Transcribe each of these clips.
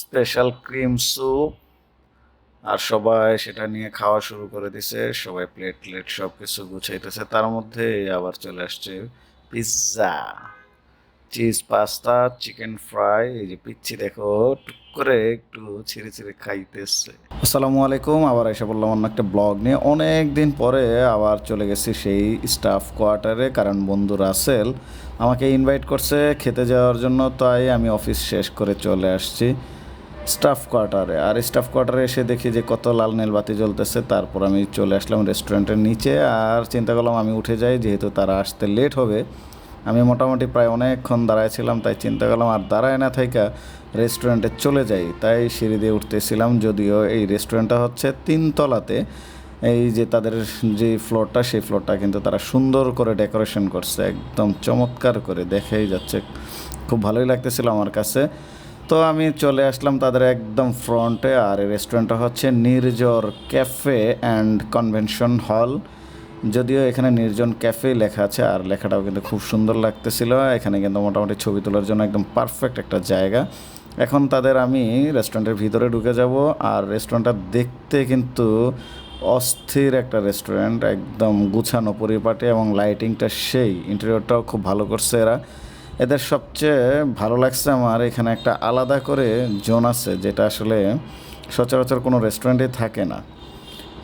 Special cream soup. আর সবাই সেটা নিয়ে খাওয়া শুরু করে দিছে। সবাই প্লেট প্লেট সব কিছু গুছাইতেছে। তার মধ্যে আবার চলে আসছে pizza. Cheese pasta, chicken fry, এই যে পিচ্ছি দেখো, টুক করে একটু ছিঁড়ে ছিঁড়ে খাইতেছে। আসসালামু আলাইকুম। আবার এসে বললাম অন্য একটা ব্লগ নিয়ে। অনেক দিন পরে আবার চলে গেছি সেই স্টাফ কোয়ার্টারে। কারণ বন্ধু রাসেল আমাকে ইনভাইট করছে খেতে যাওয়ার জন্য। তাই আমি অফিস শেষ করে চলে আসছি। স্টাফ কোয়ার্টারে আর স্টাফ কোয়ার্টারে এসে দেখি যে কত লাল নীল বাতি জ্বলতেছে। তারপর আমি চলে আসলাম রেস্টুরেন্টের নিচে। আর চিন্তা করলাম আমি উঠে যাই, যেহেতু তারা আসতে লেট হবে। আমি মোটামুটি প্রায় অনেকক্ষণ দাঁড়াইছিলাম তাই চিন্তা করলাম আর দাঁড়ায় না থাইকা রেস্টুরেন্টে চলে যাই। তাই সিঁড়ি দিয়ে উঠতেছিলাম, যদিও এই রেস্টুরেন্টটা হচ্ছে তিনতলাতে। এই যে তাদের যে ফ্লোরটা সেই ফ্লোরটা কিন্তু তারা সুন্দর করে ডেকোরেশন করছে, একদম চমৎকার করে। দেখেই যাচ্ছে, খুব ভালোই লাগতেছিল আমার কাছে। তো আমি চলে আসলাম তাদের একদম ফ্রন্টে, আর এই রেস্টুরেন্টটা হচ্ছে নির্জর ক্যাফে অ্যান্ড কনভেনশন হল। যদিও এখানে নির্জন ক্যাফে লেখা আছে, আর লেখাটাও কিন্তু খুব সুন্দর লাগতেছিল। এখানে কিন্তু মোটামুটি ছবি তোলার জন্য একদম পারফেক্ট একটা জায়গা। এখন তাদের আমি রেস্টুরেন্টের ভিতরে ঢুকে যাব, আর রেস্টুরেন্টটা দেখতে কিন্তু অস্থির একটা রেস্টুরেন্ট, একদম গুছানো পরিপাটি এবং লাইটিংটা সেই। ইন্টেরিয়রটাও খুব ভালো করছে এরা। এদের সবচেয়ে ভালো লাগছে আমার এখানে একটা আলাদা করে জোন আছে, যেটা আসলে সচরাচর কোনো রেস্টুরেন্টে থাকে না।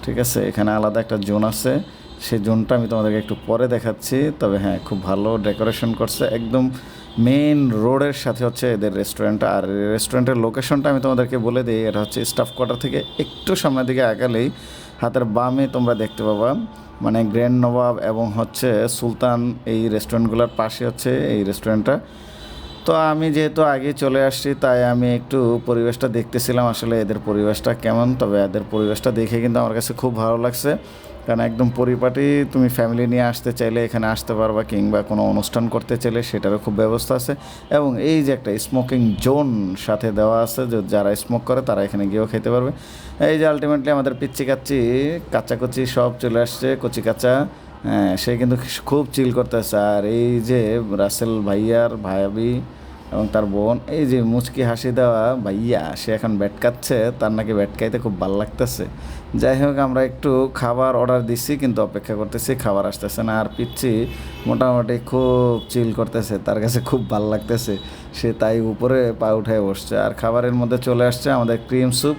ঠিক আছে, এখানে আলাদা একটা জোন আছে। সেই জোনটা আমি তোমাদেরকে একটু পরে দেখাচ্ছি, তবে হ্যাঁ খুব ভালো ডেকোরেশন করছে। একদম মেইন রোডের সাথে হচ্ছে এদের রেস্টুরেন্টটা আর রেস্টুরেন্টের লোকেশনটা আমি তোমাদেরকে বলে দিই, এটা হচ্ছে স্টাফ কোয়ার্টার থেকে একটু সামনের দিকে আগালেই হাতের বামে তোমরা দেখতে পাবা মানে গ্র্যান্ড নবাব এবং হচ্ছে সুলতান এই রেস্টুরেন্টগুলোর পাশে হচ্ছে এই রেস্টুরেন্টটা। তো আমি যেহেতু আগে চলে আসছি, তাই আমি একটু পরিবেশটা দেখতেছিলাম আসলে এদের পরিবেশটা কেমন, তবে এদের পরিবেশটা দেখে কিন্তু আমার কাছে খুব ভালো লাগছে। কারণ একদম পরিপাটি তুমি ফ্যামিলি নিয়ে আসতে চাইলে, এখানে আসতে পারবা কিংবা কোনো অনুষ্ঠান করতে চাইলে সেটারও খুব ব্যবস্থা আছে। এবং এই যে একটা স্মোকিং জোন সাথে দেওয়া আছে, যে যারা স্মোক করে তারা এখানে গিয়েও খেতে পারবে। এই যে আলটিমেটলি আমাদের পিচ্ছি কাচ্চি, কাচ্চাকুচি সব চলে আসছে, কচি কাচ্চা। হ্যাঁ সে কিন্তু খুব চিল করতেছে। আর এই যে রাসেল ভাইয়ার ভায়াবি এবং তার বোন, এই যে মুচকি হাসি দেওয়া ভাইয়া, সে এখন ব্যাটকাচ্ছে তার নাকি ব্যাট খাইতে খুব ভালো লাগতেছে। যাই হোক, আমরা একটু খাবার অর্ডার দিচ্ছি কিন্তু অপেক্ষা করতেছি, খাবার আসতেছে না। আর পিচ্ছি মোটামুটি খুব চিল করতেছে, তার কাছে খুব ভালো লাগতেছে। সে তাই উপরে পা উঠায় বসছে। আর খাবারের মধ্যে চলে আসছে আমাদের ক্রিম স্যুপ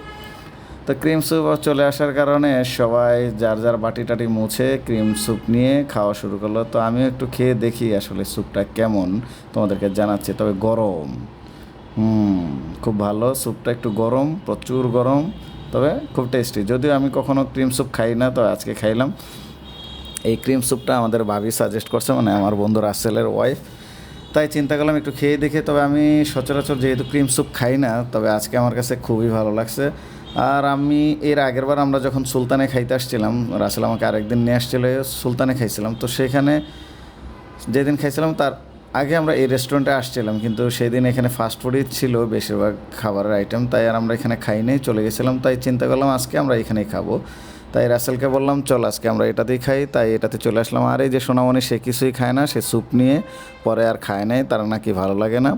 তো ক্রিম স্যুপ চলে আসার কারণে সবাই যার যার বাটি টাটি মুছে ক্রিম স্যুপ নিয়ে খাওয়া শুরু করল। তো আমিও একটু খেয়ে দেখি আসলে স্যুপটা কেমন, তোমাদেরকে জানাচ্ছি। তবে গরম। হুম, খুব ভালো। স্যুপটা একটু গরম, প্রচুর গরম, তবে খুব টেস্টি যদিও আমি কখনো ক্রিম স্যুপ খাই না, তো আজকে খাইলাম। এই ক্রিম স্যুপটা আমাদের ভাবি সাজেস্ট করছে মানে আমার বন্ধু রাসেলের ওয়াইফ তাই চিন্তা করলাম একটু খেয়ে দেখে, তবে আমি সচরাচর যেহেতু ক্রিম স্যুপ খাই না, তবে আজকে আমার কাছে খুবই ভালো লাগছে। আর আমি এর আগের বার আমরা যখন সুলতানে খাইতে আসছিলাম, রাসেল আমাকে আরেকদিন নিয়ে আসছিল, সুলতানে খাইছিলাম। তো সেখানে যেদিন খাইছিলাম, তার আগে আমরা এই রেস্টুরেন্টে আসছিলাম, কিন্তু সেই দিন এখানে ফাস্টফুডই ছিল বেশিরভাগ খাবারের আইটেম তাই আর আমরা এখানে খাই নাই, চলে গেছিলাম। তাই চিন্তা করলাম, আজকে আমরা এখানেই খাব। তাই রাসেলকে বললাম, চল, আজকে আমরা এটাতেই খাই। তাই এটাতে চলে আসলাম। আর এই যে সোনামণি, সে কিছুই খায় না, সে স্যুপ নিয়ে পরে আর খায় নাই, তার নাকি ভালো লাগে না।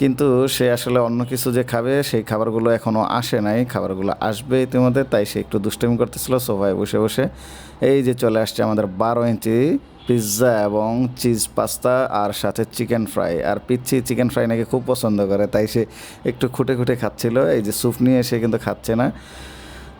কিন্তু সে আসলে অন্য কিছু যে খাবে, সেই খাবারগুলো এখনও আসে নাই, খাবারগুলো আসবে ইতিমধ্যে, তাই সে একটু দুষ্টামি করতেছিল সোফায় বসে বসে। এই যে চলে আসছে আমাদের বারো ইঞ্চি পিৎজা এবং চিজ পাস্তা আর সাথে চিকেন ফ্রাই। আর পিচ্ছি চিকেন ফ্রাই নাকি খুব পছন্দ করে, তাই সে একটু খুঁটে খুঁটে খাচ্ছিল। এই যে স্যুপ নিয়ে সে কিন্তু খাচ্ছে না।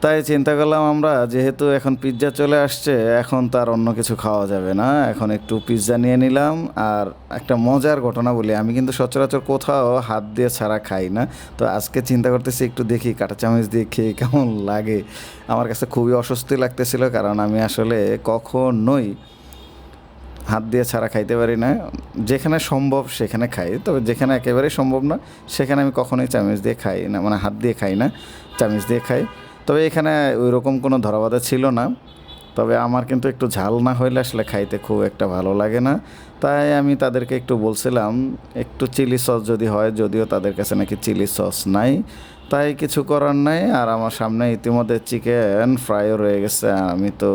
তাই চিন্তা করলাম আমরা, যেহেতু এখন পিৎজা চলে আসছে, এখন তার অন্য কিছু খাওয়া যাবে না। এখন একটু পিৎজা নিয়ে নিলাম। আর একটা মজার ঘটনা বলি, আমি কিন্তু সচরাচর কোথাও হাত দিয়ে ছাড়া খাই না। তো আজকে চিন্তা করতেছি একটু দেখি, কাঁটা চামচ দিয়ে খেয়ে কেমন লাগে। আমার কাছে খুবই অস্বস্তি লাগতেছিল, কারণ আমি আসলে কখনোই হাত দিয়ে ছাড়া খাইতে পারি না। যেখানে সম্ভব সেখানে খাই, তবে যেখানে একেবারেই সম্ভব না, সেখানে আমি কখনোই চামচ দিয়ে খাই না মানে হাত দিয়ে খাই না, চামচ দিয়ে খাই। তবে এখানে ওই রকম কোনো ধরাবাধা ছিল না। তবে আমার কিন্তু একটু ঝাল না হইলে আসলে খাইতে খুব একটা ভালো লাগে না। তাই আমি তাদেরকে একটু বলছিলাম, একটু চিলি সস যদি হয়, যদিও তাদের কাছে নাকি চিলি সস নাই। তাই কিছু করার নাই, আর আমার সামনে ইতিমধ্যে চিকেন ফ্রাইও রয়ে গেছে। আমি তো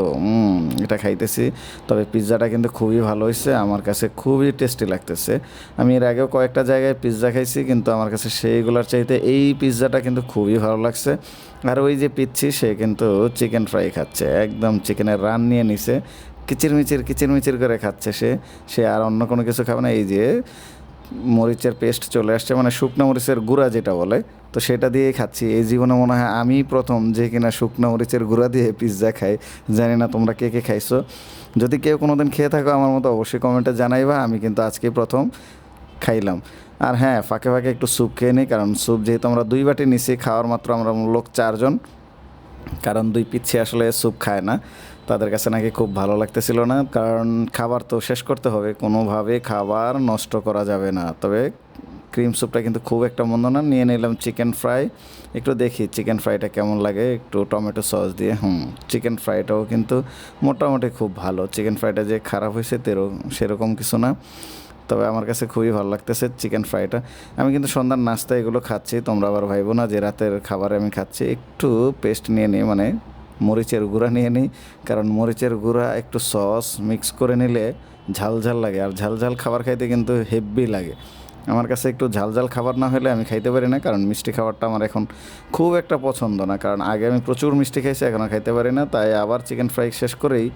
এটা খাইতেছি। তবে পিৎজাটা কিন্তু খুবই ভালো হয়েছে, আমার কাছে খুবই টেস্টি লাগতেছে। আমি এর আগেও কয়েকটা জায়গায় পিৎজা খাইছি, কিন্তু আমার কাছে সেইগুলোর চাইতে এই পিৎজাটা কিন্তু খুবই ভালো লাগছে। আর ওই যে পিচ্ছি, সে কিন্তু চিকেন ফ্রাই খাচ্ছে, একদম চিকেনের রান নিয়ে নিছে। কিচিরমিচির কিচিরমিচির করে খাচ্ছে সে। সে আর অন্য কোনো কিছু খাবে না, এই যে মরিচের পেস্ট চলে আসছে মানে শুকনো মরিচের গুঁড়া যেটা বলে তো সেটা দিয়েই খাচ্ছি। এই জীবনে মনে হয় আমি প্রথম যে কিনা শুকনো মরিচের গুঁড়া দিয়ে পিৎজা খাই। জানি না তোমরা কে কে খাইছো। যদি কেউ কোনো দিন খেয়ে থাকো আমার মতো অবশ্যই কমেন্টে জানাইবা, আমি কিন্তু আজকেই প্রথম খাইলাম। আর হ্যাঁ ফাঁকে ফাঁকে একটু স্যুপ খেয়ে নিই, কারণ স্যুপ যেহেতু আমরা দুই বাটি নিছি, খাওয়ার মাত্র আমরা লোক চারজন। কারণ দুই পিচ্ছি আসলে স্যুপ খায় না। তাদের কাছে নাকি খুব ভালো লাগতেছিল না। কারণ খাবার তো শেষ করতে হবে। কোনোভাবে খাবার নষ্ট করা যাবে না। তবে ক্রিম স্যুপটা কিন্তু খুব একটা মন্দ না। নিয়ে নিলাম চিকেন ফ্রাই। একটু দেখি চিকেন ফ্রাইটা কেমন লাগে। একটু টমেটো সস দিয়ে। হুম, চিকেন ফ্রাইটাও কিন্তু মোটামুটি খুব ভালো। চিকেন ফ্রাইটা যে খারাপ হয়েছে তেরো, সেরকম কিছু না। তবে আমার কাছে খুবই ভালো লাগতেছে চিকেন ফ্রাইটা। আমি কিন্তু সন্ধ্যার নাস্তা এগুলো খাচ্ছি। তোমরা আবার ভাইবো না যে রাতের খাবারে আমি খাচ্ছি। একটু পেস্ট নিয়ে নিই মানে মরিচের গুঁড়া নিয়ে নিই। কারণ মরিচের গুঁড়া একটু সস মিক্স করে নিলে ঝাল ঝাল লাগে। আর ঝাল ঝাল খাবার খাইতে কিন্তু হেভি লাগে। আমার কাছে একটু ঝাল ঝাল খাবার না হলে আমি খাইতে পারি না, কারণ মিষ্টি খাবারটা আমার এখন খুব একটা পছন্দ না। কারণ আগে আমি প্রচুর মিষ্টি খাইছি, এখন খাইতে পারি না। তাই আবার চিকেন ফ্রাই শেষ করেই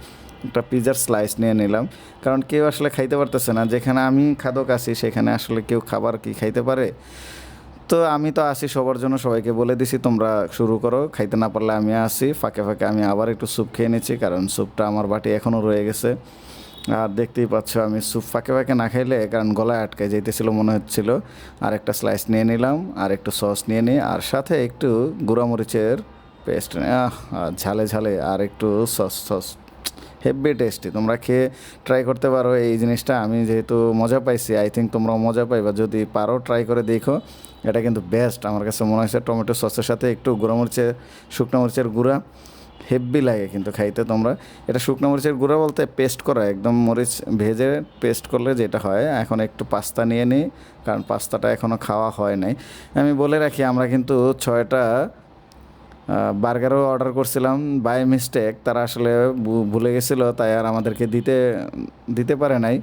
একটা পিজার স্লাইস নিয়ে নিলাম। কারণ কেউ আসলে খাইতে পারতেছে না। যেখানে আমি খাদক আছি, সেখানে আসলে কেউ খাবার কি খাইতে পারে? তো আমি তো আসি সবার জন্য, সবাইকে বলে দিছি, তোমরা শুরু করো। খাইতে না পারলে আমি আসি। ফাঁকে ফাঁকে আমি আবার একটু স্যুপ খেয়ে নিচ্ছি, কারণ স্যুপটা আমার বাটি এখনও রয়ে গেছে। আর দেখতেই পাচ্ছ আমি স্যুপ ফাঁকে ফাঁকে না খাইলে, কারণ গলায় আটকে যেতেছিল মনে হচ্ছিল। আর একটা স্লাইস নিয়ে নিলাম, আর একটু সস নিয়ে নিই, আর সাথে একটু গুঁড়ামরিচের পেস্ট ঝালে ঝালে, আর একটু সস সস হেভি টেস্টি তোমরা খেয়ে ট্রাই করতে পারো এই জিনিসটা। আমি যেহেতু মজা পাইছি আই থিঙ্ক তোমরাও মজা পাইবা। যদি পারো ট্রাই করে দেখো, এটা কিন্তু বেস্ট আমার কাছে মনে হয়েছে টমেটো সসের সাথে একটু গুঁড়ো মরিচের শুকনো মরিচের গুঁড়া। হেভি লাগে কিন্তু খাইতে তোমরা। এটা শুকনো মরিচের গুঁড়া বলতে পেস্ট করা, একদম মরিচ ভেজে পেস্ট করলে যেটা হয়, এখন একটু পাস্তা নিয়ে নিই, কারণ পাস্তাটা এখনও খাওয়া হয় নাই। আমি বলে রাখি, আমরা কিন্তু ছয়টা বার্গারও অর্ডার করছিলাম বাই মিস্টেক তারা আসলে ভুলে গেছিল, তাই আর আমাদেরকে দিতে দিতে পারে নাই।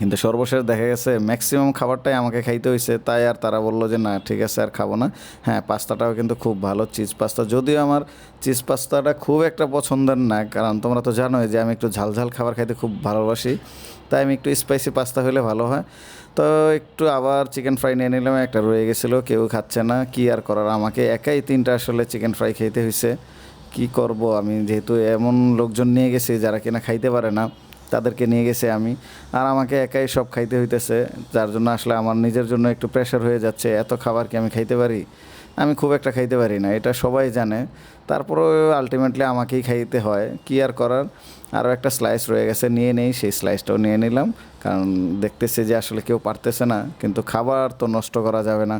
কিন্তু সর্বশেষ দেখা গেছে ম্যাক্সিমাম খাবারটাই আমাকে খাইতে হয়েছে তাই আর তারা বলল যে, না, ঠিক আছে, আর খাব না। হ্যাঁ পাস্তাটাও কিন্তু খুব ভালো চিজ পাস্তা যদিও আমার চিজ পাস্তাটা খুব একটা পছন্দের না, কারণ তোমরা তো জানোই যে, আমি একটু ঝাল ঝাল খাবার খাইতে খুব ভালোবাসি। তাই আমি একটু স্পাইসি পাস্তা হলে ভালো হয়। তো একটু আবার চিকেন ফ্রাই নিয়ে নিলাম, একটা রয়ে গেছিল, কেউ খাচ্ছে না। কি আর করার? আমাকে একাই তিনটা আসলে চিকেন ফ্রাই খেতে হয়েছে কি করব? আমি যেহেতু এমন লোকজন নিয়ে গেছি যারা কিনা খাইতে পারে না। তাদেরকে নিয়ে গেছে আমি। আর আমাকে একাই সব খাইতে হইতেছে, যার জন্য আসলে আমার নিজের জন্য একটু প্রেশার হয়ে যাচ্ছে, এত খাবার কি আমি খাইতে পারি? আমি খুব একটা খাইতে পারি না, এটা সবাই জানে। তারপরেও আলটিমেটলি আমাকেই খাইতে হয়, কি আর করার? আরও একটা স্লাইস রয়ে গেছে, নিয়ে নেই, সেই স্লাইসটাও নিয়ে নিলাম। কারণ দেখতেছি যে আসলে কেউ পারতেছে না, কিন্তু খাবার তো নষ্ট করা যাবে না।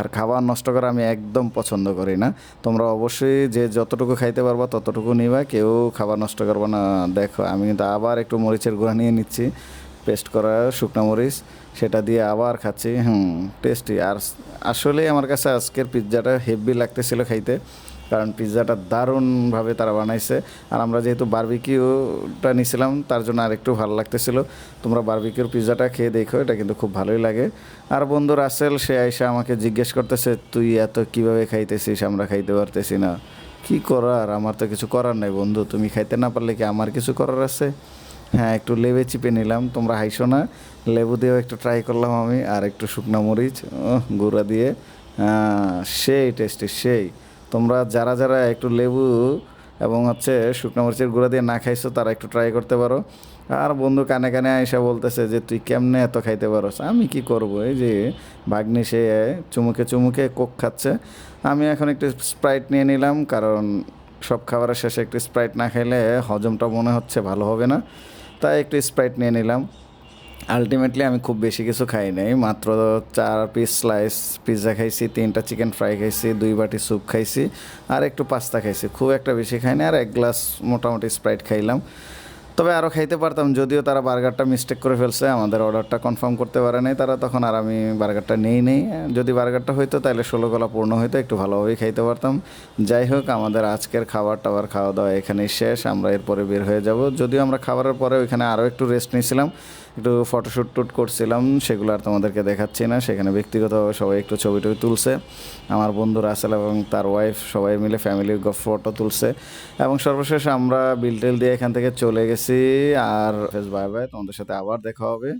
আর খাবার নষ্ট করা আমি একদম পছন্দ করি না। তোমরা অবশ্যই যে যতটুকু খাইতে পারবা ততটুকু নিবা, কেউ খাবার নষ্ট করবা না। দেখো, আমি কিন্তু আবার একটু মরিচের গুঁড়া নিয়ে নিচ্ছি। পেস্ট করা শুকনো মরিচ, সেটা দিয়ে আবার খাচ্ছি। হুম টেস্টি আর আসলে আমার কাছে আজকের পিৎজাটা হেভি লাগতেছিল খাইতে। কারণ পিৎজাটা দারুণভাবে তারা বানাইছে। আর আমরা যেহেতু বারবিকিউটা নিছিলাম, তার জন্য আরেকটু ভালো লাগতেছিল। তোমরা বার্বিকিউর পিৎজাটা খেয়ে দেখো, এটা কিন্তু খুব ভালোই লাগে। আর বন্ধু রাসেল, সে আইসা আমাকে জিজ্ঞেস করতেছে, তুই এত কীভাবে খাইতেছিস? আমরা খাইতে পারতেছি না। কি করার? আমার তো কিছু করার নেই বন্ধু। তুমি খাইতে না পারলে কি আমার কিছু করার আছে? হ্যাঁ একটু লেবে চিপে নিলাম। তোমরা হাইসো না। লেবু দিয়েও একটু ট্রাই করলাম আমি। আর একটু শুকনো মরিচ গুঁড়া দিয়ে। সেই টেস্টি সেই। তোমরা যারা যারা একটু লেবু এবং হচ্ছে শুকনো মরিচের গুঁড়া দিয়ে না খাইছো, তারা একটু ট্রাই করতে পারো। আর বন্ধু কানে কানে আইসা বলতেছে যে, তুই কেমনে এত খাইতে পারোস? আমি কি করব? এই যে ভাগ্নি সে চুমুকে চুমুকে কোক খাচ্ছে। আমি এখন একটু স্প্রাইট নিয়ে নিলাম, কারণ সব খাবারের শেষে একটু স্প্রাইট না খাইলে হজমটা মনে হচ্ছে ভালো হবে না। তাই একটু স্প্রাইট নিয়ে নিলাম। আলটিমেটলি আমি খুব বেশি কিছু খাই নাই। মাত্র চার পিস স্লাইস পিৎজা খাইছি, তিনটা চিকেন ফ্রাই খাইছি, দুই বাটি স্যুপ খাইছি, আর একটু পাস্তা খাইছি। খুব একটা বেশি খাইনি আর এক গ্লাস মোটামুটি স্প্রাইট খাইলাম। তবে আরও খাইতে পারতাম, যদিও তারা বার্গারটা মিস্টেক করে ফেলছে, আমাদের অর্ডারটা কনফার্ম করতে পারে নাই তারা, তখন আর আমি বার্গারটা নেই নেই। যদি বার্গারটা হইতো, তাহলে ষোলো গলা পূর্ণ হইতো, একটু ভালোভাবেই খাইতে পারতাম। যাই হোক, আমাদের আজকের খাবার টাবার খাওয়া দাওয়া এখানেই শেষ, আমরা এরপরে বের হয়ে যাব। যদিও আমরা খাবারের পরে ওইখানে আরও একটু রেস্ট নিয়েছিলাম একটু ফটোশ্যুট টুট করছিলাম, সেগুলো আর তোমাদেরকে দেখাচ্ছি না। সেখানে ব্যক্তিগতভাবে সবাই একটু ছবি টবি তুলছে। আমার বন্ধু রাসেল এবং তার ওয়াইফ সবাই মিলে ফ্যামিলির ফটো তুলছে। এবং সর্বশেষ আমরা বিল টেল দিয়ে এখান থেকে চলে গেছি। আর বাই বাই তোমাদের সাথে আবার দেখা হবে।